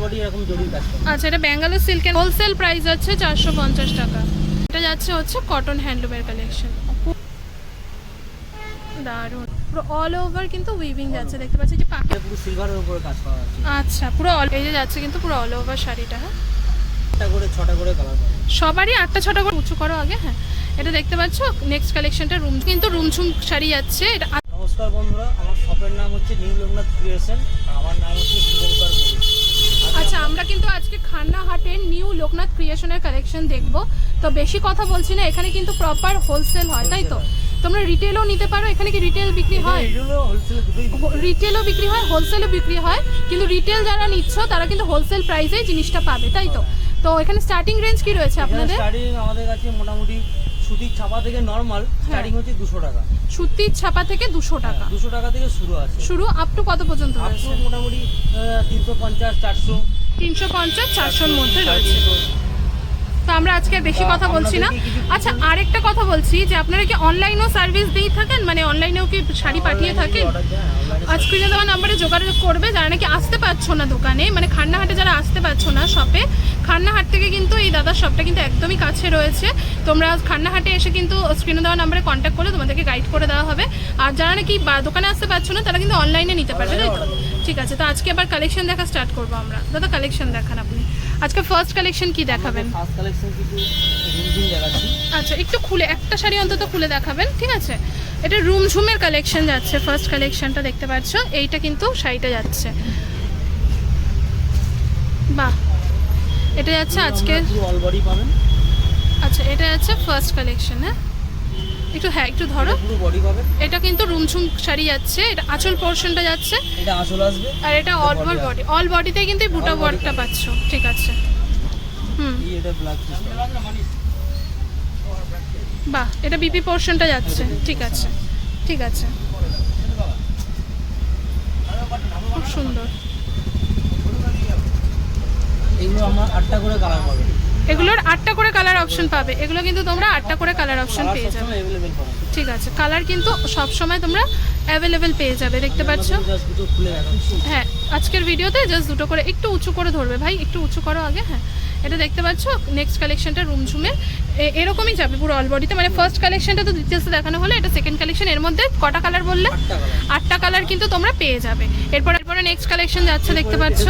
Body এরকম জরির কাজ করা। আচ্ছা এটা ব্যাঙ্গালোর সিল্কের হোলসেল প্রাইস আছে চারশো পঞ্চাশ টাকা। এটা যাচ্ছে হচ্ছে কটন হ্যান্ডলুমের কালেকশন দারুণ। পুরো অল ওভার কিন্তু উইভিং যাচ্ছে দেখতে পাচ্ছি যে পাখি পুরো সিলভারের উপরে কাজ করা আছে আচ্ছা পুরো all- এই যে যাচ্ছে কিন্তু পুরো অল ওভার শাড়িটা হ্যাঁ? একটা করে ছটা করে কালার সবারই আটটা ছটা করে উঁচু করো আগে হ্যাঁ। এটা দেখতে পাচ্ছ নেক্সট কালেকশনটা রুম কিন্তু রুমঝুম শাড়ি যাচ্ছে এটা নমস্কার বন্ধুরা আমার শপের নাম হচ্ছে নিউ লোকনাথ ক্রিয়েশন আমার নাম হচ্ছে শুভঙ্কর আচ্ছা আমরা কিন্তু আজকে খান্না হাটের নিউ লোকনাথ ক্রিয়েশনের কালেকশন দেখব। তো বেশি কথা বলছি না এখানে কিন্তু প্রপার হোলসেল হয় তাই তো? তোমরা রিটেলও নিতে পারো এখানে কি রিটেল বিক্রি হয়? রিটেলও বিক্রি হয়। হোলসেলও বিক্রি হয় কিন্তু রিটেল যারা নিচ্ছ তারা কিন্তু হোলসেল প্রাইসেই জিনিসটা পাবে তাই তো? তো এখানে স্টার্টিং রেঞ্জ কি রয়েছে আপনাদের? স্টার্টিং আমাদের কাছে মোটামুটি সুতির ছাপা থেকে নর্মাল স্টার্টিং হচ্ছে দুশো টাকা। সুতির ছাপা থেকে দুশো টাকা। দুশো টাকা থেকে শুরু আছে। শুরু আপ টু কত পর্যন্ত রয়েছে? মোটামুটি তিনশো পঞ্চাশ চারশো। তিনশো পঞ্চাশ চারশোর মধ্যে রয়েছে। তো আমরা আজকে আর বেশি কথা বলছি না। আচ্ছা আরেকটা কথা বলছি যে আপনারা কি অনলাইনেও সার্ভিস দিয়ে থাকেন? মানে অনলাইনেও কি শাড়ি পাঠিয়ে থাকেন? আজ স্ক্রিনে দেওয়া নাম্বারে যোগাযোগ করবে যারা নাকি আসতে পারছ না দোকানে মানে খান্নাহাটে যারা আসতে পারছ না শপে খান্নাহাট থেকে কিন্তু এই দাদার শপটা কিন্তু একদমই কাছে রয়েছে। তোমরা খান্নাহাটে এসে কিন্তু স্ক্রিনে দেওয়া নাম্বারে কন্ট্যাক্ট করলে তোমাদেরকে গাইড করে দেওয়া হবে। আর যারা নাকি দোকানে আসতে পারছ না তারা কিন্তু অনলাইনে নিতে পারবে তাই তো? ঠিক আছে তো আজকে আবার কালেকশন দেখা স্টার্ট করব আমরা। দাদা কালেকশন দেখান আপনি। আজকে ফার্স্ট কালেকশন কি দেখাবেন? ফার্স্ট কালেকশন কিছু রিমঝিম দেখাচ্ছি। আচ্ছা একটু খুলে একটা শাড়ি অন্তত খুলে দেখাবেন ঠিক আছে? এটা রুম ঝুমের কালেকশন যাচ্ছে ফার্স্ট কালেকশনটা দেখতে পাচ্ছ এইটা কিন্তু শাড়িটা যাচ্ছে। বাহ এটা যাচ্ছে আজকে অল বডি পাবেন। আচ্ছা এটা যাচ্ছে ফার্স্ট কালেকশন হ্যাঁ? একটু হ্যাঁ একটু ধরো। এটা পুরো বডি পাবেন এটা কিন্তু রুমঝুম শাড়ি যাচ্ছে এটা আঁচল পোর্শনটা যাচ্ছে। এটা আসল আসবে। আর এটা অল ওভার বডি অল বডিতে কিন্তু বুটা ওয়ার্কটা পাচ্ছ ঠিক আছে। হুম। এটা ব্ল্যাক বাহ এটা বিপি পোর্শনটা যাচ্ছে ঠিক আছে ঠিক আছে। খুব সুন্দর। এগুলো আমার আটটা করে কালার পাবে। এগুলোর আটটা করে কালার অপশন পাবে। এগুলো কিন্তু তোমরা আটটা করে কালার অপশন পেয়ে যাবে। সবসময় ঠিক আছে। কালার কিন্তু সব সময় তোমরা অ্যাভেলেবেল পেয়ে যাবে দেখতে পাচ্ছ? হ্যাঁ আজকের ভিডিওতে জাস্ট দুটো করে একটু উঁচু করে ধরবে ভাই একটু উঁচু করো আগে হ্যাঁ। এটা দেখতে পাচ্ছ? নেক্সট কালেকশনটা রুম ঝুমে এ- এরকমই যাবে পুরো অল বডিতে মানে ফার্স্ট কালেকশনটা তো ডিটেলসে দেখানো হলো এটা সেকেন্ড কালেকশন এর মধ্যে কটা কালার বললে? আটটা কালার কিন্তু তোমরা পেয়ে যাবে। এরপর এরপরে নেক্সট কালেকশন যাচ্ছে দেখতে পাচ্ছ।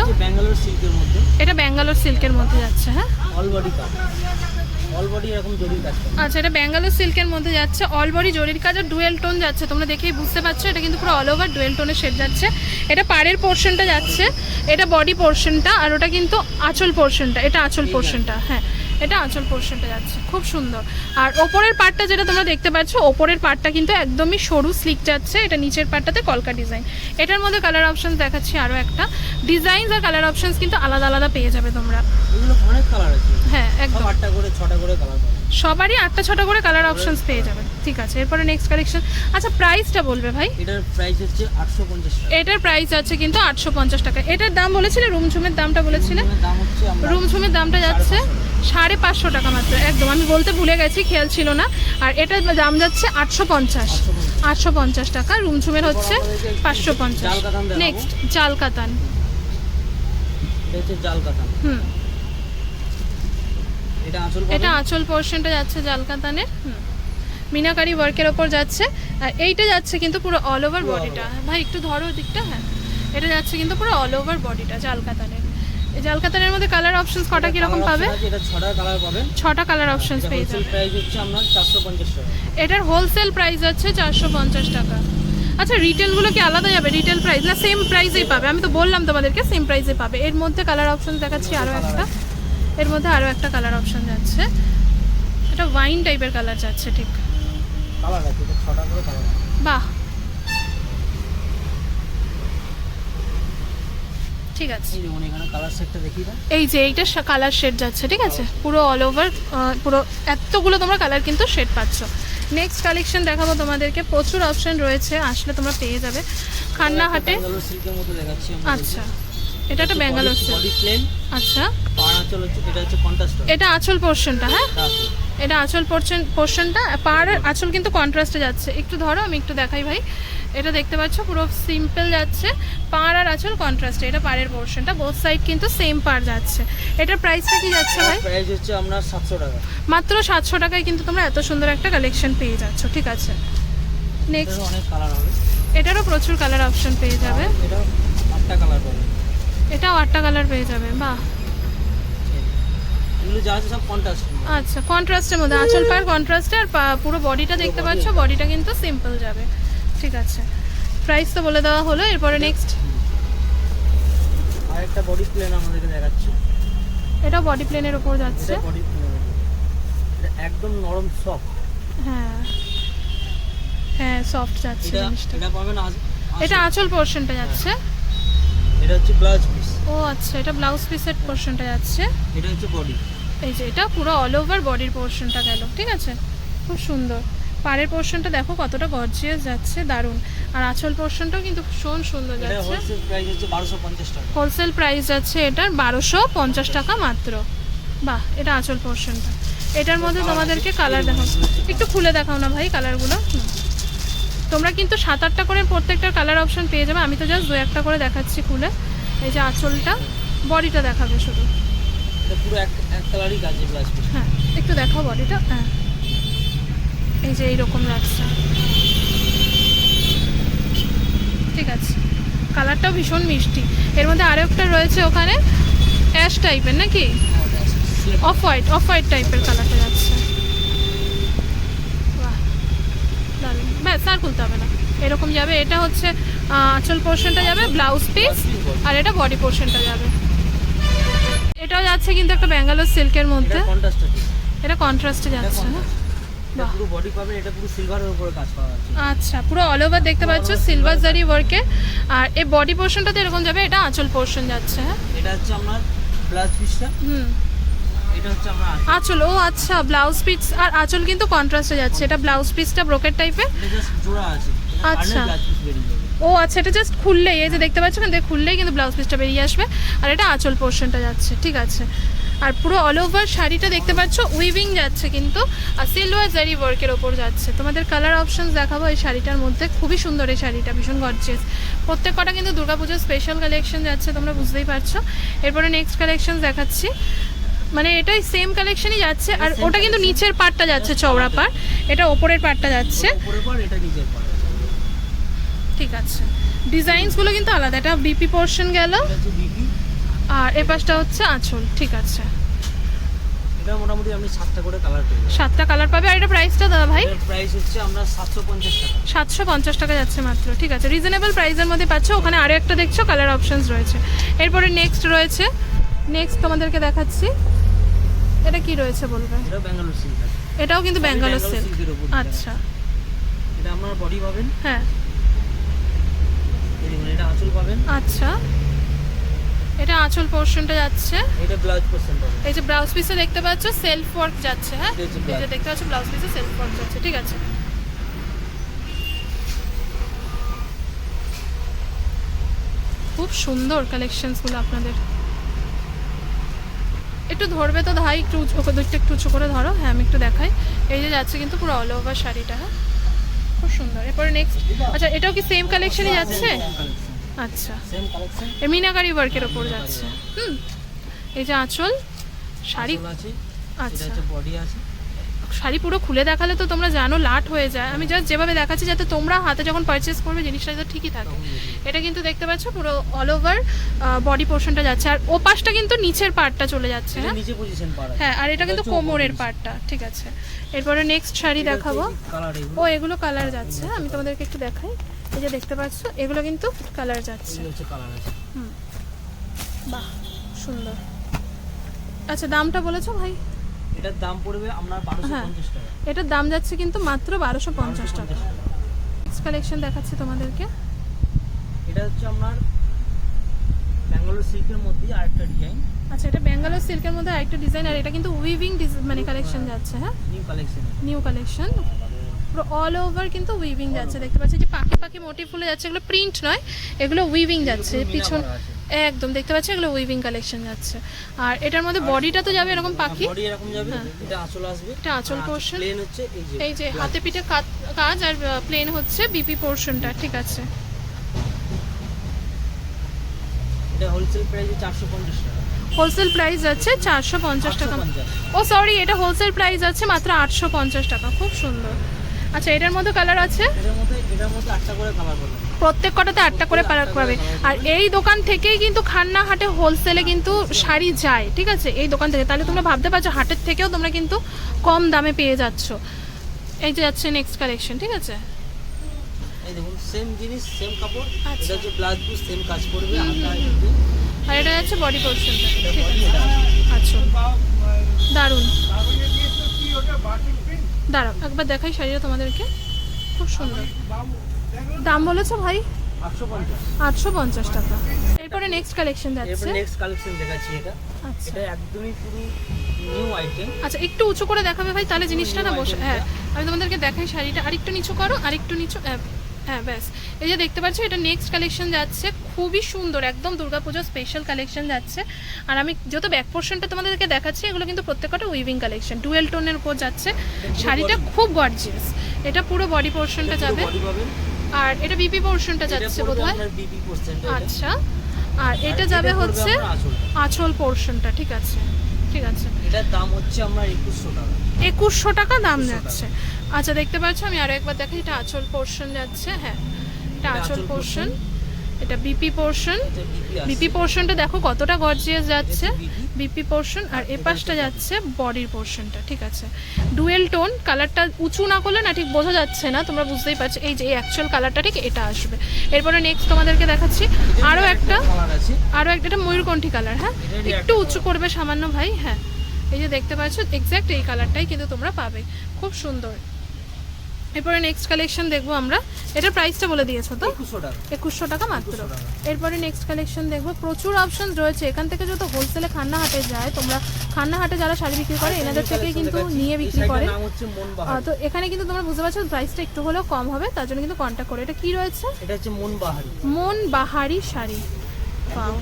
এটা ব্যাঙ্গালোর সিল্কের মধ্যে। যাচ্ছে হ্যাঁ। অল বডি কাজ আচ্ছা এটা ব্যাঙ্গালোর সিল্কের মধ্যে যাচ্ছে অল বডি জরির কাজ, আর ডুয়েল টোন যাচ্ছে। তোমরা দেখেই বুঝতে পারছ, এটা কিন্তু পুরো অল ওভার ডুয়েল টোনের শেড যাচ্ছে। এটা পাড়ের পোর্শনটা যাচ্ছে, এটা বডি পোর্শনটা আর ওটা কিন্তু আঁচল পোর্শনটা এটা আঁচল পোর্শনটা হ্যাঁ। এটা আঁচল পোর্শনটা যাচ্ছে। খুব সুন্দর। আর ওপরের পার্টটা যেটা তোমরা দেখতে পাচ্ছ ওপরের পার্টটা কিন্তু একদমই সরু স্লিক যাচ্ছে। এটা নিচের পার্টটাতে কলকা ডিজাইন এটার মধ্যে কালার অপশন দেখাচ্ছি আরও একটা। ডিজাইনস আর কালার অপশন কিন্তু আলাদা আলাদা পেয়ে যাবে তোমরা। কালার হ্যাঁ একদম। আটটা করে ছটা করে কালার সবারই আটটা ছটা করে কালার অপশনস পেয়ে যাবেন। ঠিক আছে এরপরে নেক্সট কালেকশন আচ্ছা প্রাইসটা বলবে ভাই? এটার প্রাইস হচ্ছে আটশো পঞ্চাশ টাকা। এটার প্রাইস আছে কিন্তু আটশো পঞ্চাশ টাকা। এটার দাম বলেছিলে রুম ঝুমের দামটা বলেছিলে? রুম ঝুমের দামটা যাচ্ছে সাড়ে পাঁচশো টাকা মাত্র একদম। আমি বলতে ভুলে গেছি খেয়াল ছিল না। আর এটার দাম যাচ্ছে আটশো পঞ্চাশ। আটশো পঞ্চাশ টাকা রুম ঝুমের হচ্ছে পাঁচশো পঞ্চাশ। নেক্সট জাল কাতান। হুম। এটা আঁচল পোর্শনটা যাচ্ছে জালকাতানের মিনাকারি ওয়ার্কের ওপর যাচ্ছে। আর এইটা যাচ্ছে কিন্তু পুরো অল ওভার বডিটা ভাই একটু ধরো দিকটা হ্যাঁ। এটা যাচ্ছে কিন্তু পুরো অল ওভার বডিটা জালকাতানের এই জালকাতানের মধ্যে কালার অপশনস কটা কীরকম পাবে? এটা ছটা কালার পাবেন। ছটা কালার অপশনস পেয়ে হোলসেল যাবে প্রাইস হচ্ছে চারশো পঞ্চাশ টাকা। এটার হোলসেল প্রাইস হচ্ছে চারশো পঞ্চাশ টাকা। আচ্ছা রিটেলগুলো কি আলাদা যাবে? রিটেল প্রাইস না সেম প্রাইসেই পাবে। আমি তো বললাম তোমাদেরকে সেম প্রাইসে পাবে। এর মধ্যে কালার অপশন দেখাচ্ছি আরও একটা। এর মধ্যে আরও একটা কালার অপশন যাচ্ছে। এটা ওয়াইন টাইপের কালার যাচ্ছে ঠিক। বাহ। ঠিক আছে। এই যে এইটা কালার শেড যাচ্ছে ঠিক আছে? পুরো অল ওভার পুরো এতগুলো তোমরা কালার কিন্তু শেড পাচ্ছ। নেক্সট কালেকশন দেখাবো তোমাদেরকে। প্রচুর অপশন রয়েছে আসলে তোমরা পেয়ে যাবে। খান্নাহাটে আচ্ছা। এটা একটা ব্যাঙ্গালোর বডি প্লেন আচ্ছা। পাড় আঁচল হচ্ছে এটা হচ্ছে কন্ট্রাস্ট এটা আঁচল পোর্শনটা হ্যাঁ? এটা আঁচল। পোর্শন পোর্শনটা পাড় আঁচল। কিন্তু কন্ট্রাস্টে যাচ্ছে। একটু ধরো আমি একটু দেখাই ভাই। এটা দেখতে পাচ্ছ পুরো সিম্পল যাচ্ছে। পাড় আর আঁচল কন্ট্রাস্টে এটা পাড়ের পোর্শনটা বোথ সাইড কিন্তু সেম পাড় যাচ্ছে। এটার প্রাইসটা কি যাচ্ছে ভাই? প্রাইস হচ্ছে আপনার সাতশো টাকা। মাত্র সাতশো টাকায় কিন্তু তোমরা এত সুন্দর একটা কালেকশন পেয়ে যাচ্ছ ঠিক আছে? নেক্সট এটারও অনেক কালার হবে। এটারও প্রচুর কালার অপশন পেয়ে যাবে। এটা আটটা কালার পাবে। এটাও আটটা কালার পেয়ে যাবে বাহ। আচ্ছা কন্ট্রাস্টের মধ্যে আঁচল পায়ের কন্ট্রাস্টে আর পুরো বডিটা দেখতে পাচ্ছ বডিটা কিন্তু সিম্পল যাবে। ঠিক আছে। প্রাইস তো বলে দেওয়া হলো এরপরে নেক্সট আর একটা বডি প্লেন আমাদেরকে দেখাচ্ছি। এটা বডি প্লেনের উপর যাচ্ছে। এটা বডি এটা একদম নরম সফট হ্যাঁ। হ্যাঁ সফট যাচ্ছে এটা পাবেন আজ এটা আঁচল। পোর্শনটা যাচ্ছে। এটা হচ্ছে ব্লাউজ ও আচ্ছা এটা ব্লাউজ পিসের পোর্শনটা যাচ্ছে। এটা হচ্ছে বডি এই যে এটা পুরো অল ওভার বডির পোর্শনটা গেল ঠিক আছে? খুব সুন্দর। পাড়ের পোর্শনটা দেখো কতটা গর্জিয়াস যাচ্ছে দারুণ। আর আঁচল পোর্শনটাও কিন্তু ভীষণ সুন্দর যাচ্ছে। হোলসেল প্রাইস যাচ্ছে এটার বারোশো পঞ্চাশ টাকা মাত্র। বাহ এটা আঁচল পোর্শনটা এটার মধ্যে তোমাদেরকে কালার দেখাও। একটু খুলে দেখাও না ভাই কালারগুলো। তোমরা কিন্তু সাত আটটা করে প্রত্যেকটার কালার অপশন পেয়ে যাবে। আমি তো জাস্ট দু একটা করে দেখাচ্ছি খুলে। এই যে আঁচলটা বডিটা দেখাবে শুধু। পুরো এক এক কালারই কাজ হ্যাঁ একটু দেখাও বডিটা। হ্যাঁ। এই যে এইরকম লাগছে। ঠিক আছে। কালারটাও ভীষণ মিষ্টি। এর মধ্যে আরও একটা রয়েছে ওখানে অ্যাশ টাইপের নাকি? অফ হোয়াইট অফ হোয়াইট টাইপের কালারটা যাচ্ছে। ব্যাস আর খুলতে হবে না। এরকম যাবে এটা হচ্ছে আঁচল পোর্শনটা যাবে ব্লাউজ পিস আর এটা বডি পোর্শনটা যাবে। এটাও যাচ্ছে কিন্তু একটা ব্যাঙ্গালোর সিল্কের মধ্যে। এটা কন্ট্রাস্ট যাচ্ছে না? বাহ। পুরো বডি পাবেন এটা পুরো সিলভারের উপরে কাজ পাওয়া আছে। আচ্ছা পুরো অল ওভার দেখতে পাচ্ছ সিলভার জারি ওয়ার্কে আর এই বডি পোর্শনটাতে এরকম যাবে এটা আঁচল পোর্শন যাচ্ছে হ্যাঁ? এটা হচ্ছে আপনার ব্লাউজ পিসটা হুম। এটা হচ্ছে আঁচল। ও আচ্ছা ব্লাউজ পিস আর আঁচল কিন্তু কন্ট্রাস্টে যাচ্ছে এটা ব্লাউজ পিসটা ব্রোকেট টাইপের জোড়া আছে। আচ্ছা। ও আচ্ছা এটা জাস্ট খুললেই এই যে দেখতে পাচ্ছ থেকে খুললেই কিন্তু ব্লাউজ পিসটা বেরিয়ে আসবে। আর এটা আঁচল পোর্শনটা যাচ্ছে ঠিক আছে। আর পুরো অল ওভার শাড়িটা দেখতে পাচ্ছ উইভিং যাচ্ছে কিন্তু আর সিলভার জারি ওয়ার্কের ওপর যাচ্ছে। তোমাদের কালার অপশনস দেখাবো এই শাড়িটার মধ্যে। খুবই সুন্দর এই শাড়িটা ভীষণ গর্জিয়াস প্রত্যেক কটা কিন্তু দুর্গাপুজোর স্পেশাল কালেকশন যাচ্ছে তোমরা বুঝতেই পারছ। এরপরে নেক্সট কালেকশন দেখাচ্ছি। মানে এটাই সেম কালেকশনই যাচ্ছে আর ওটা কিন্তু নিচের পার্টটা যাচ্ছে চওড়া পার এটা ওপরের পার্টটা যাচ্ছে উপরে পর এটা নিচের পর ঠিক আছে। ডিজাইনসগুলো কিন্তু আলাদা। এটা বিপি পোর্শন গেল। আর এ পাশটা হচ্ছে আঁচল। ঠিক আছে। এটা মোটামুটি আপনি সাতটা করে কালার পেয়ে সাতটা কালার পাবে। আর এটা প্রাইসটা দাদা ভাই? প্রাইস হচ্ছে আমরা সাতশো পঞ্চাশ টাকা। সাতশো পঞ্চাশ টাকা যাচ্ছে মাত্র। ঠিক আছে। রিজনেবল প্রাইসের মধ্যে পাচ্ছ। ওখানে আরও একটা দেখছ কালার অপশনস রয়েছে। এরপরে নেক্সট রয়েছে। নেক্সট তোমাদেরকে দেখাচ্ছি। এটা কি রয়েছে বলবে? এটা ব্যাঙ্গালোর সিল্ক এটাও কিন্তু ব্যাঙ্গালোর সিল্ক আচ্ছা। এটা আপনার বডি পাবেন। হ্যাঁ। দেখুন এটা আঁচল পাবেন? আচ্ছা। এটা আঁচল পোর্শনটা যাচ্ছে। এটা ব্লাউজ পোর্শন পাবেন। এই যে ব্লাউজ পিসে দেখতে পাচ্ছ সেলফ ওয়ার্ক যাচ্ছে হ্যাঁ? এই যে। দেখতে পাচ্ছ ব্লাউজ পিসে সেলফ ওয়ার্ক যাচ্ছে ঠিক আছে? খুব সুন্দর কালেকশনসগুলো আপনাদের। একটু ধরবে তো ভাই একটু উঁচু ওকে একটু উঁচু করে ধরো। হ্যাঁ আমি একটু দেখাই। এই যে যাচ্ছে কিন্তু পুরো অল ওভার শাড়িটা হ্যাঁ? খুব সুন্দর। এরপরে নেক্সট আচ্ছা এটাও কি সেম কালেকশনই যাচ্ছে? আচ্ছা। এই মিনাকারি ওয়ার্কের ওপর যাচ্ছে। হুম। এই যে আঁচল শাড়ি। আচ্ছা। বডি আছে। শাড়ি পুরো খুলে দেখালে তো তোমরা জানো লাট হয়ে যায়। আমি জাস্ট যেভাবে দেখাচ্ছি যাতে তোমরা হাতে যখন পারচেস করবে জিনিসটা যাতে ঠিকই থাকে। এটা কিন্তু দেখতে পাচ্ছ পুরো অল ওভার বডি পোর্শনটা যাচ্ছে। আর ও পাশটা কিন্তু নিচের পার্টটা চলে যাচ্ছে হ্যাঁ? নিচে পজিশন পার হ্যাঁ আর এটা কিন্তু কোমরের পার্টটা ঠিক আছে। এরপরে নেক্সট শাড়ি দেখাবো। ও এগুলো কালার যাচ্ছে? আমি তোমাদেরকে একটু দেখাই। এই যে দেখতে পাচ্ছ এগুলো কিন্তু কালার যাচ্ছে। আছে। বাহ সুন্দর। আচ্ছা দামটা বলেছ ভাই? এটার দাম পড়বে আপনার বারোশো হ্যাঁ। পঞ্চাশ টাকা। এটার দাম যাচ্ছে কিন্তু মাত্র বারোশো পঞ্চাশ টাকা। নেক্সট কালেকশন দেখাচ্ছি তোমাদেরকে। এটা হচ্ছে আপনার ব্যাঙ্গালোর সিল্কের মধ্যে আরেকটা ডিজাইন আচ্ছা এটা ব্যাঙ্গালোর সিল্কের মধ্যে আরেকটা ডিজাইন আর এটা কিন্তু উইভিং মানে কালেকশন যাচ্ছে হ্যাঁ? নিউ কালেকশন নিউ কালেকশন পুরো অল ওভার কিন্তু উইভিং যাচ্ছে দেখতে পাচ্ছি যে পাখি পাখি মোটিভ ফুলে যাচ্ছে এগুলো প্রিন্ট নয় এগুলো উইভিং যাচ্ছে পিছন একদম দেখতে পাচ্ছি এগুলো উইভিং কালেকশন যাচ্ছে। আর এটার মধ্যে বডিটা তো যাবে এরকম পাখি? বডি এরকম যাবে হ্যাঁ। এটা আঁচল আসবে। এটা আঁচল portion। প্লেন হচ্ছে এই যে এই যে হাতে পিঠে কাজ আর প্লেন হচ্ছে বিপি পোর্শনটা ঠিক আছে। এটা হোলসেল প্রাইসে চারশো পঞ্চাশ টাকা। হোলসেল প্রাইস আছে চারশো পঞ্চাশ টাকা। ও সরি এটা হোলসেল প্রাইস আছে মাত্র আটশো পঞ্চাশ টাকা। খুব সুন্দর। আচ্ছা এটার মধ্যে কালার আছে? কালার প্রত্যেক কটাতে আটটা করে পারাক পাবে আর এই দোকান থেকেই কিন্তু খান্না হাটে হোলসেলে কিন্তু শাড়ি যায় ঠিক আছে? এই দোকান থেকে। তাহলে তোমরা ভাবতে পারছ হাটের থেকেও তোমরা কিন্তু কম দামে পেয়ে যাচ্ছ। এই যে যাচ্ছে নেক্সট কালেকশন ঠিক আছে? এই দেখুন সেম জিনিস সেম কাপড়। আচ্ছা। এটা হচ্ছে ব্লাউজ পিস সেম কাজ করবে আর এটা যাচ্ছে বডি পোর্শনটা ঠিক আছে? আচ্ছা। দারুণ। দাঁড়াও একবার দেখাই শাড়িটা তোমাদেরকে। খুব সুন্দর। দাম বলেছ ভাই? আটশো পঞ্চাশ টাকা। এরপরে নেক্সট কালেকশন যাচ্ছে। নেক্সট কালেকশন দেখাচ্ছি এটা। আচ্ছা। এটা একদমই পুরো নিউ আইটেম আচ্ছা একটু উঁচু করে দেখাবে ভাই তাহলে জিনিসটা না বসে হ্যাঁ আমি তোমাদেরকে দেখাই শাড়িটা। আর একটু নিচু করো আর একটু নিচু হ্যাঁ, ব্যাস। এই যে দেখতে পাচ্ছ এটা নেক্সট কালেকশন যাচ্ছে। খুবই সুন্দর একদম দুর্গাপুজোর স্পেশাল কালেকশন যাচ্ছে। আর আমি যত ব্যাক পোর্শনটা তোমাদেরকে দেখাচ্ছি এগুলো কিন্তু প্রত্যেকটা উইভিং কালেকশন ডুয়েল টোনের উপর যাচ্ছে। শাড়িটা খুব গর্জিয়াস এটা পুরো বডি পোর্শনটা যাবে। আর এটা বিপি পোর্শনটা যাচ্ছে পড়বে বোধহয়। আচ্ছা। আর এটা যাবে হচ্ছে আঁচল। পোর্শনটা ঠিক আছে। ঠিক আছে। এটার দাম হচ্ছে আপনার একুশশো টাকা। একুশশো টাকা দাম যাচ্ছে। আচ্ছা দেখতে পাচ্ছ আমি আরও একবার দেখাই এটা আঁচল পোর্শন যাচ্ছে হ্যাঁ এটা আঁচল পোর্শন এটা বিপি পোর্শন বিপি পোর্শনটা দেখো কতটা গর্জিয়াস যাচ্ছে। বিপি পোর্শন আর এ পাশটা যাচ্ছে বডির পোর্শনটা ঠিক আছে। ডুয়েল টোন কালারটা উঁচু না করলে না ঠিক বোঝা যাচ্ছে না তোমরা বুঝতেই পারছ। এই যে এই অ্যাকচুয়াল কালারটা ঠিক এটা আসবে। এরপরে নেক্সট তোমাদেরকে দেখাচ্ছি। আরও একটা আরও একটা এটা ময়ূরকণ্ঠী কালার হ্যাঁ? একটু উঁচু করবে সামান্য ভাই হ্যাঁ। এই যে দেখতে পাচ্ছ এক্স্যাক্ট এই কালারটাই কিন্তু তোমরা পাবে। খুব সুন্দর। এরপরে নেক্সট কালেকশন দেখব আমরা। এটার প্রাইসটা বলে দিয়েছ তো? একুশশো টাকা। মাত্র। এরপরে নেক্সট কালেকশন দেখব। প্রচুর অপশন রয়েছে। এখান থেকে যত হোলসেলে খান্না হাটে যায় তোমরা খান্না হাটে যারা শাড়ি বিক্রি করে এনাদের থেকে কিন্তু নিয়ে বিক্রি করে। তো এখানে কিন্তু তোমরা বুঝতে পারছ প্রাইসটা একটু হলেও কম হবে। তার জন্য কিন্তু কন্ট্যাক্ট করে। এটা কি রয়েছে? এটা হচ্ছে মনবাহারি। মন বাহারি শাড়ি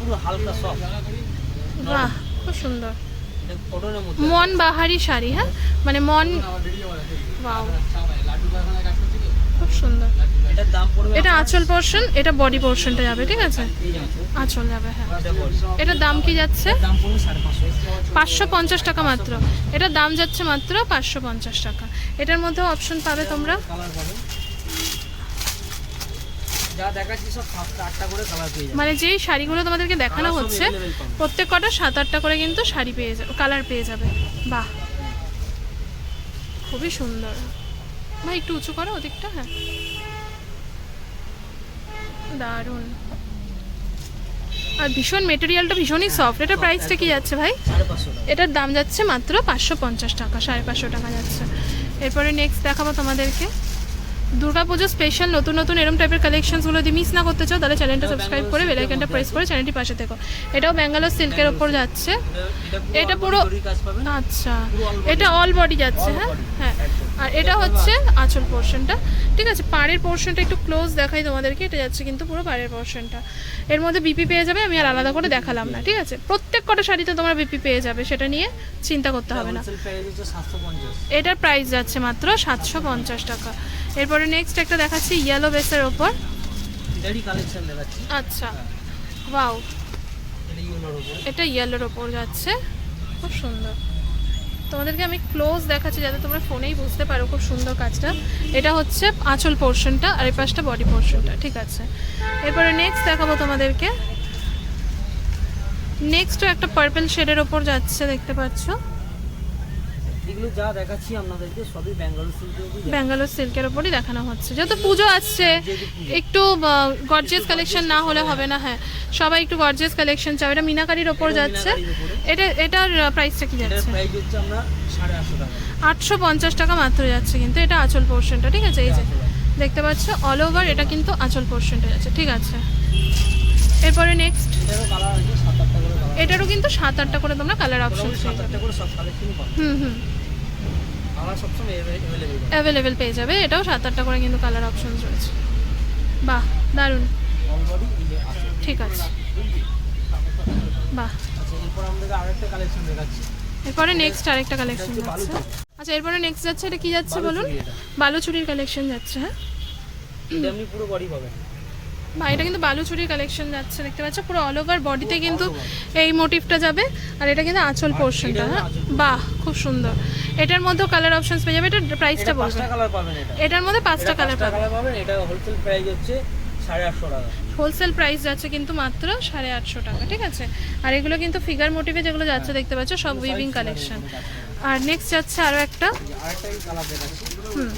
পুরো হালকা সফট বাহ খুব সুন্দর। মন বাহারি শাড়ি হ্যাঁ? মানে মন ওয়াও খুব সুন্দর। এটা আঁচল পোর্শন এটা বডি পোর্শনটা যাবে ঠিক আছে? আঁচল। যাবে হ্যাঁ। এটা এটার দাম কি যাচ্ছে? পাঁচশো। পঞ্চাশ টাকা মাত্র। এটার দাম যাচ্ছে মাত্র পাঁচশো পঞ্চাশ টাকা। এটার মধ্যে অপশন পাবে তোমরা। মানে যেই শাড়িগুলো তোমাদেরকে দেখানো হচ্ছে প্রত্যেক কটা সাত আটটা করে কিন্তু শাড়ি পেয়ে যাবে কালার পেয়ে যাবে। বাহ! খুবই সুন্দর। ভাই একটু উঁচু করো ওদিকটা হ্যাঁ। দারুণ। আর ভীষণ মেটেরিয়ালটা ভীষণই সফট এটা প্রাইসটা কি যাচ্ছে ভাই? এটার দাম যাচ্ছে মাত্র পাঁচশো পঞ্চাশ টাকা সাড়ে পাঁচশো টাকা যাচ্ছে। এরপরে নেক্সট দেখাবো তোমাদেরকে। দুর্গাপুজো স্পেশাল নতুন নতুন এরম টাইপের কালেকশনসগুলো যদি মিস না করতে চাও তাহলে চ্যানেলটা সাবস্ক্রাইব করে বেলাইকনটা প্রেস করে চ্যানেলটি পাশে থেকো। এটাও ব্যাঙ্গালোর সিল্কের ওপর যাচ্ছে। এটা- পুরো- আচ্ছা। এটা অল বডি যাচ্ছে হ্যাঁ? হ্যাঁ। আর এটা হচ্ছে আঁচল পোর্শনটা ঠিক আছে পাড়ের পোর্শনটা একটু ক্লোজ দেখাই তোমাদেরকে এটা যাচ্ছে কিন্তু পুরো পাড়ের পোর্শনটা এর মধ্যে বিপি পেয়ে যাবে আমি আর আলাদা করে দেখালাম না ঠিক আছে? প্রত্যেক কটা শাড়িতে তোমরা বিপি পেয়ে যাবে সেটা নিয়ে চিন্তা করতে হবে না। এটার প্রাইস যাচ্ছে মাত্র সাতশো পঞ্চাশ টাকা। এরপরে নেক্সট একটা দেখাচ্ছি ইয়েলো বেসের ওপর। আচ্ছা। ইউনোর উপরে এটা ইয়েলোর ওপর যাচ্ছে। খুব সুন্দর। তোমাদেরকে আমি ক্লোজ দেখাচ্ছি যাতে তোমরা ফোনেই বুঝতে পারো খুব সুন্দর কাজটা। এটা হচ্ছে আঁচল পোর্শনটা আর এই পাশটা বডি পোর্শনটা ঠিক আছে? এরপরে নেক্সট দেখাবো তোমাদেরকে। নেক্সট একটা পার্পেল শেডের ওপর যাচ্ছে, দেখতে পাচ্ছো? এগুলো যা দেখাচ্ছি আপনাদেরকে সবই ব্যাঙ্গালোর সিল্কের ব্যাঙ্গালোর সিল্কের ওপরই দেখানো হচ্ছে। যেহেতু পুজো আসছে একটু গর্জিয়াস কালেকশন না হলে হবে না হ্যাঁ। সবাই একটু গর্জিয়াস কালেকশন চাও। এটা মিনাকারির ওপর যাচ্ছে। এটা এটার প্রাইসটা কি যাচ্ছে? প্রাইস হচ্ছে আমরা সাড়ে আটশো টাকা। আটশো পঞ্চাশ টাকা মাত্র যাচ্ছে কিন্তু এটা আঁচল পোর্শনটা ঠিক আছে? এই যে দেখতে পাচ্ছ অল ওভার এটা কিন্তু আঁচল পোর্শনটা যাচ্ছে ঠিক আছে? এরপরে নেক্সট এটারও কিন্তু সাত আটটা করে তোমরা কালার অপশন হুম হুম। অ্যাভেলেবেল পেয়ে। যাবে। এটাও সাত আটটা করে কিন্তু কালার অপশনস রয়েছে। বাহ দারুণ। ঠিক আছে। বাহ। আচ্ছা এরপর নেক্সট আরেকটা কালেকশন হচ্ছে যাচ্ছে। আচ্ছা এরপরে নেক্সট যাচ্ছে এটা কি যাচ্ছে বলুন। বালুচুরির কালেকশন যাচ্ছে হ্যাঁ? পুরো বডি পাবেন। বা এটা কিন্তু বালুচুরির কালেকশন যাচ্ছে দেখতে পাচ্ছ? পুরো অল ওভার বডিতে কিন্তু এই মোটিভটা যাবে। আর এটা কিন্তু আঁচল পোর্শনটা হ্যাঁ? বাহ খুব সুন্দর। এটার মধ্যেও কালার অপশনস পেয়ে যাবে। এটার প্রাইসটা এটা বলবে পাঁচটা কালার পাবেন এটা। এটার মধ্যে পাঁচটা কালার পাবেন। এটা হোলসেল প্রাইস হচ্ছে হোলসেল প্রাইস যাচ্ছে কিন্তু মাত্র সাড়ে আটশো টাকা ঠিক আছে? আর এগুলো কিন্তু ফিগার মোটিভে যেগুলো যাচ্ছে দেখতে পাচ্ছ সব উইভিং কালেকশন আর নেক্সট যাচ্ছে আরও একটা। হুম।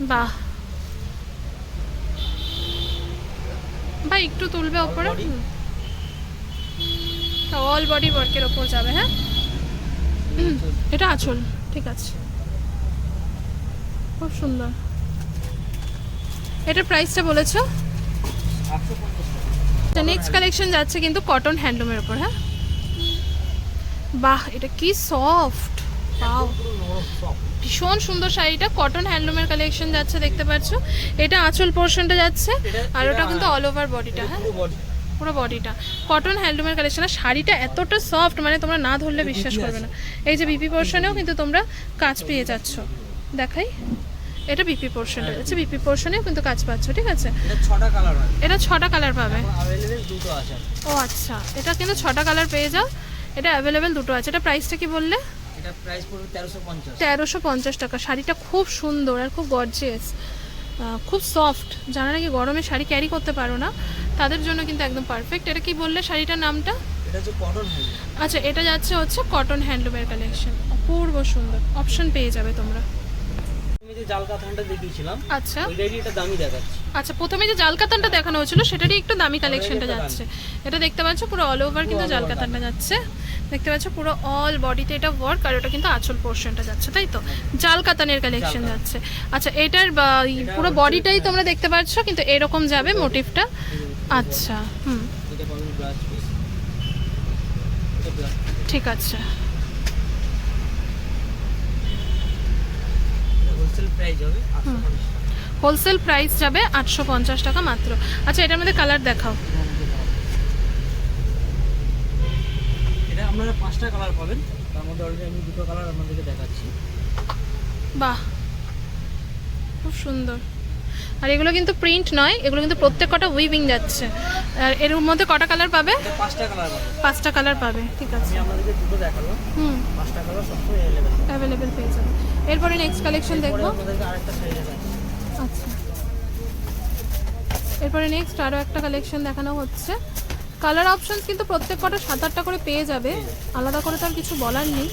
বাহ। ভাই একটু তুলবে ওপরে? অল বডি ওয়ার্কের ওপর যাবে হ্যাঁ? এটা আঁচল ঠিক আছে। খুব সুন্দর। এটার প্রাইসটা বলেছ? নেক্সট কালেকশন যাচ্ছে কিন্তু কটন হ্যান্ডলুমের ওপর হ্যাঁ? বাহ এটা কি সফট soft। ভীষণ সুন্দর শাড়িটা। কটন হ্যান্ডলুমের কালেকশন যাচ্ছে দেখতে পাচ্ছ। এটা আঁচল পোর্শনটা যাচ্ছে আর ওটা কিন্তু অল ওভার বডিটা হ্যাঁ? পুরো বডিটা কটন হ্যান্ডলুমের কালেকশন আর শাড়িটা এতটা সফট মানে তোমরা না ধরলে বিশ্বাস করবে না। এই যে বিপি পোর্শনেও কিন্তু তোমরা কাজ পেয়ে যাচ্ছ। দেখাই। এটা বিপি পোর্শনটা যাচ্ছে। বিপি পোর্শনেও কিন্তু কাজ পাচ্ছ ঠিক আছে? এটা ছটা কালার এটা ছটা কালার পাবে। আছে। ও আচ্ছা এটা কিন্তু ছটা কালার পেয়ে যাও। এটা অ্যাভেলেবেল দুটো আছে। এটা প্রাইসটা কি বললে? এটা প্রাইস পড়বে তেরোশো পঞ্চাশ। তেরোশো পঞ্চাশ টাকা। শাড়িটা খুব সুন্দর আর খুব গর্জিয়াস খুব সফট যারা নাকি গরমে শাড়ি ক্যারি করতে পারো না তাদের জন্য কিন্তু একদম পারফেক্ট এটা কি বললে শাড়িটার নামটা? আচ্ছা এটা যাচ্ছে হচ্ছে কটন হ্যান্ডলুমের কালেকশন অপূর্ব সুন্দর। অপশন পেয়ে যাবে তোমরা। যে জাল কাঁথানটা দেখিয়েছিলাম আচ্ছা। এটা দামি দেখাচ্ছি। আচ্ছা প্রথমে যে জালকাতানটা দেখানো হয়েছিল সেটারই একটু দামি কালেকশনটা যাচ্ছে। এটা দেখতে পাচ্ছ পুরো অল ওভার কিন্তু over জালকাতানটা যাচ্ছে। দেখতে পাচ্ছ পুরো অল বডিতে এটা ওয়ার্ক আর ওটা কিন্তু আঁচল পোর্শনটা যাচ্ছে তাই তো? জালকাতানের কালেকশন যাচ্ছে। আচ্ছা এটার পুরো বডিটাই তোমরা দেখতে পাচ্ছ কিন্তু এরকম যাবে মোটিভটা আচ্ছা হুম। ঠিক আছে। হোলসেল প্রাইস হুম। হোলসেল প্রাইস যাবে আটশো পঞ্চাশ টাকা মাত্র। আচ্ছা এটার মধ্যে কালার দেখাও। এটা আপনারা পাঁচটা কালার পাবেন। তার মধ্যে অলরেডি আমি দুটো কালার আপনাদেরকে দেখাচ্ছি। বাহ খুব সুন্দর। আর এগুলো কিন্তু প্রিন্ট নয় এগুলো কিন্তু প্রত্যেক কটা উইভিং যাচ্ছে। আর এর মধ্যে কটা কালার পাবে? পাঁচটা কালার পাবেন পাঁচটা কালার পাবে ঠিক আছে। আমি আপনাদেরকে দুটো দেখালাম। হুম। পাঁচটা কালার অ্যাভেলেবেল অ্যাভেলেবেল পেয়ে যাবে। এরপরে নেক্সট কালেকশন দেখব। আচ্ছা। এরপরে নেক্সট আরও একটা কালেকশন দেখানো হচ্ছে। কালার অপশনস কিন্তু প্রত্যেক কটা সাত আটটা করে পেয়ে যাবে। আলাদা করে তো আর কিছু বলার নেই।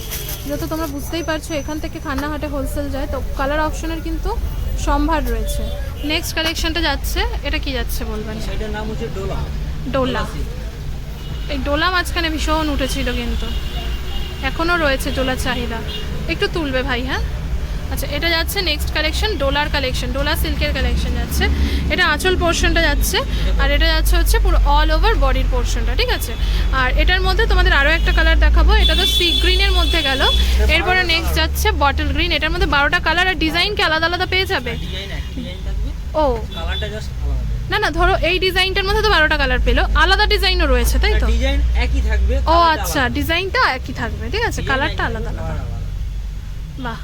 যেহেতু তোমরা বুঝতেই পারছ এখান থেকে খান্নাহাটে হোলসেল যায় তো কালার অপশনের কিন্তু সম্ভার রয়েছে। নেক্সট কালেকশনটা যাচ্ছে এটা কি যাচ্ছে বলবেন শাড়িটার নাম হচ্ছে ডোলা। ডোলা। এই ডোলা মাঝখানে ভীষণ উঠেছিল কিন্তু। এখনও রয়েছে ডোলার চাহিদা। একটু তুলবে ভাই হ্যাঁ? আচ্ছা এটা যাচ্ছে নেক্সট কালেকশন ডোলার কালেকশন ডোলা সিল্কের কালেকশন যাচ্ছে। এটা আঁচল পোর্শনটা যাচ্ছে আর এটা যাচ্ছে হচ্ছে পুরো অল ওভার বডির পোর্শনটা ঠিক আছে? আর এটার মধ্যে তোমাদের আরও একটা কালার দেখাবো এটা তো সি গ্রিনের মধ্যে গেল। এরপরে নেক্সট যাচ্ছে বটল গ্রিন এটার মধ্যে বারোটা কালার আর ডিজাইন কি আলাদা আলাদা পেয়ে যাবে? ও। না না ধরো এই ডিজাইনটার মধ্যে তো বারোটা কালার পেল আলাদা ডিজাইনও রয়েছে তাই তো? ডিজাইন একই থাকবে ও আচ্ছা ডিজাইনটা একই থাকবে ঠিক আছে? কালারটা আলাদা আলাদা। বাহ।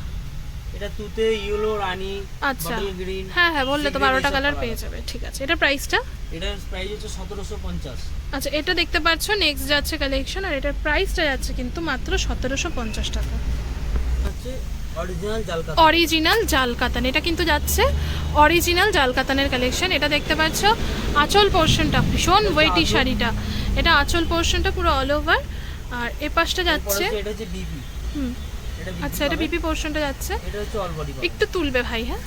এটা তুতে ইয়েলো রানী আচ্ছা। গ্রিন হ্যাঁ হ্যাঁ বললে তো বারোটা কালার পেয়ে যাবে। ঠিক আছে এটা প্রাইসটা এটার প্রাইস হচ্ছে সতেরোশো পঞ্চাশ। আচ্ছা এটা দেখতে পাচ্ছ নেক্সট যাচ্ছে কালেকশন আর এটার প্রাইসটা যাচ্ছে কিন্তু মাত্র সতেরোশো পঞ্চাশ টাকা। অরিজিনাল অরিজিনাল জাল কাতান এটা কিন্তু যাচ্ছে অরিজিনাল জাল কাতানের কালেকশন এটা দেখতে পাচ্ছ আঁচল পোর্শনটা ভীষণ ওয়েটি শাড়িটা। এটা আঁচল পোর্শনটা পুরো অল ওভার আর এ পাশটা যাচ্ছে এটা হচ্ছে বিপি হুম। আচ্ছা এটা বিপি পোর্শনটা যাচ্ছে। এটা হচ্ছে অল বডি একটু তুলবে ভাই হ্যাঁ?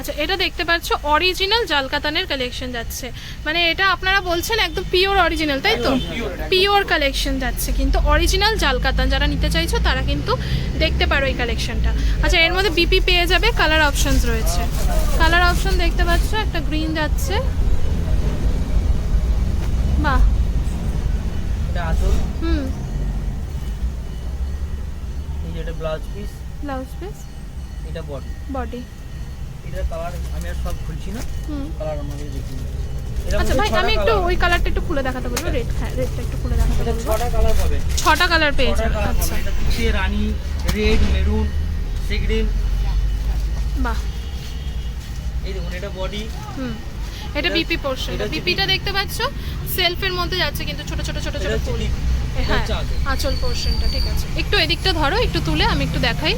আচ্ছা এটা দেখতে পাচ্ছ অরিজিনাল জালকাতানের কালেকশন যাচ্ছে। মানে এটা আপনারা বলছেন একদম পিওর অরিজিনাল তাই তো? পিওর কালেকশন যাচ্ছে কিন্তু অরিজিনাল জালকাতান যারা নিতে চাইছো তারা কিন্তু দেখতে পারো এই কালেকশনটা আচ্ছা এর মধ্যে বিপি পেয়ে যাবে কালার অপশনস রয়েছে। কালার অপশন দেখতে পাচ্ছ একটা গ্রিন যাচ্ছে। বাহ। হুম। এটা ব্লাউজ পিস ব্লাউজ পিস এটা বডি বডি এটার কালার আমি আর সব খুলছি না। হুম। কালার আমাদের দেখিয়ে আচ্ছা ভাই আমি একটু ওই কালারটা একটু খুলে দেখাতে বলব রেড হ্যাঁ রেডটা একটু খুলে দেখাতে বলব। ছটা কালার পাবে ছটা কালার পেয়ে যাবে আচ্ছা। এটা হচ্ছে রানী রেড মেরুন সি গ্রিন বাহ। এই দেখুন এটা বডি হুম। এটা এটা- বিপি পোর্শন এটা বিপিটা দেখতে পাচ্ছ? সেলফের মধ্যে যাচ্ছে কিন্তু ছোট ছোট ছোট ছোট ফুল। এটা হ্যাঁ হচ্ছে আঁচল। পোর্শনটা ঠিক আছে। একটু এদিকটা ধরো একটু তুলে আমি একটু দেখাই।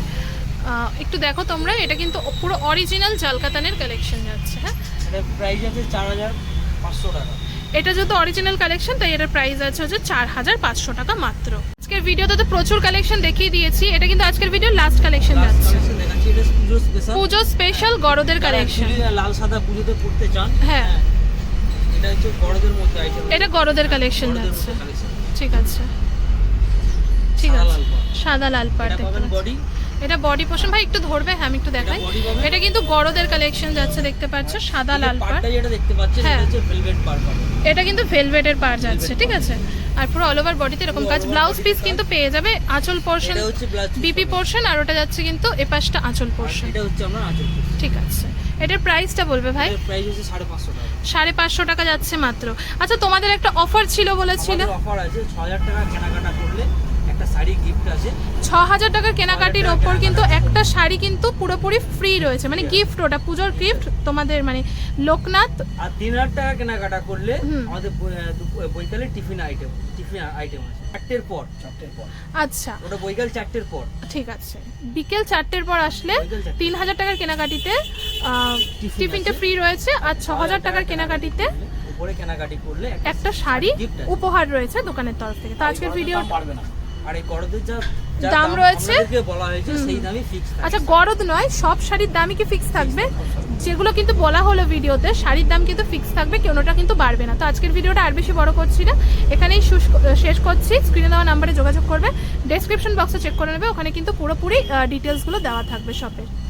একটু দেখো তোমরা এটা কিন্তু পুরো অরিজিনাল জালকাতানের কালেকশন যাচ্ছে হ্যাঁ? এটা প্রাইস আছে চার হাজার পাঁচশো টাকা। এটা যেহেতু অরিজিনাল কালেকশন তাই এটার প্রাইস আছে হচ্ছে চার হাজার পাঁচশো টাকা মাত্র। আজকের ভিডিওতে তো প্রচুর কালেকশন দেখিয়ে দিয়েছি এটা কিন্তু আজকের ভিডিও লাস্ট কালেকশন যাচ্ছে। এটা পুজো স্পেশাল গরদের কালেকশন লাল সাদা পুজোতে পড়তে চান হ্যাঁ। এটা হচ্ছে বড়দের মধ্যে আইটেম এটা গরদের কালেকশন যাচ্ছে। ঠিক আছে। ঠিক আছে। সাদা লাল পাড় এটা দেখতে বডি? এটা বডি পোর্শন ভাই একটু ধরবে? হ্যাঁ আমি একটু দেখাই। এটা কিন্তু গরদের কালেকশন যাচ্ছে দেখতে পাচ্ছ? সাদা লাল পাড় পাড়টা দেখতে পাচ্ছেন হ্যাঁ। এটা হচ্ছে ভেলভেট পাড় এটা কিন্তু ভেলভেটের পার যাচ্ছে ঠিক আছে? আর পুরো অল ওভার বডিতে এরকম কাজ। ব্লাউজ পিস কিন্তু পেয়ে যাবে আঁচল পোর্শন এটা বিপি পোর্শন আর ওটা যাচ্ছে কিন্তু এপাশটা আঁচল পোর্শন এটা হচ্ছে আপনার আঁচল ঠিক আছে। এটার প্রাইসটা বলবে ভাই? প্রাইস হচ্ছে সাড়ে পাঁচশো টাকা। সাড়ে পাঁচশো টাকা যাচ্ছে মাত্র। আচ্ছা তোমাদের একটা অফার ছিল বলেছিল? অফার আছে ছ হাজার টাকা কেনাকাটা করলে শাড়ি গিফট আছে? ছ হাজার টাকার কেনাকাটির টাকা ওপর কিন্তু একটা শাড়ি কিন্তু পুরোপুরি ফ্রি রয়েছে। মানে গিফট ওটা পুজোর গিফট তোমাদের মানে লোকনাথ। আর তিন হাজার টাকা কেনাকাটা করলে। আমাদের বৈকালে টিফিন আইটেম টিফিন আইটেম আছে। চারটের পর। চারটের পর। আচ্ছা। ওটা বৈকাল চারটের পর। ঠিক আছে। বিকেল চারটের পর আসলে তিন হাজার টাকার কেনাকাটিতে টিফিনটা ফ্রি রয়েছে। আর ছ হাজার টাকার কেনাকাটিতে উপরে কেনাকাটি করলে একটা শাড়ি উপহার রয়েছে দোকানের তরফ থেকে। তো আজকের ভিডিও পারবে না। আর এই গরদের যা দাম রয়েছে? বলা হয়েছে সেই দামই ফিক্স আচ্ছা গরদ নয় সব শাড়ির দামই কি ফিক্স থাকবে? যেগুলো কিন্তু বলা হলো ভিডিওতে শাড়ির দাম কিন্তু ফিক্স থাকবে কোনোটা কিন্তু বাড়বে না। তো আজকের ভিডিওটা আর বেশি বড় করছি না। এখানেই শুষ- শেষ করছি। স্ক্রিনে দেওয়া নাম্বারে যোগাযোগ করবে। ডেসক্রিপশন বক্সে চেক করে নেবে। ওখানে কিন্তু পুরোপুরি ডিটেলসগুলো দেওয়া থাকবে শপের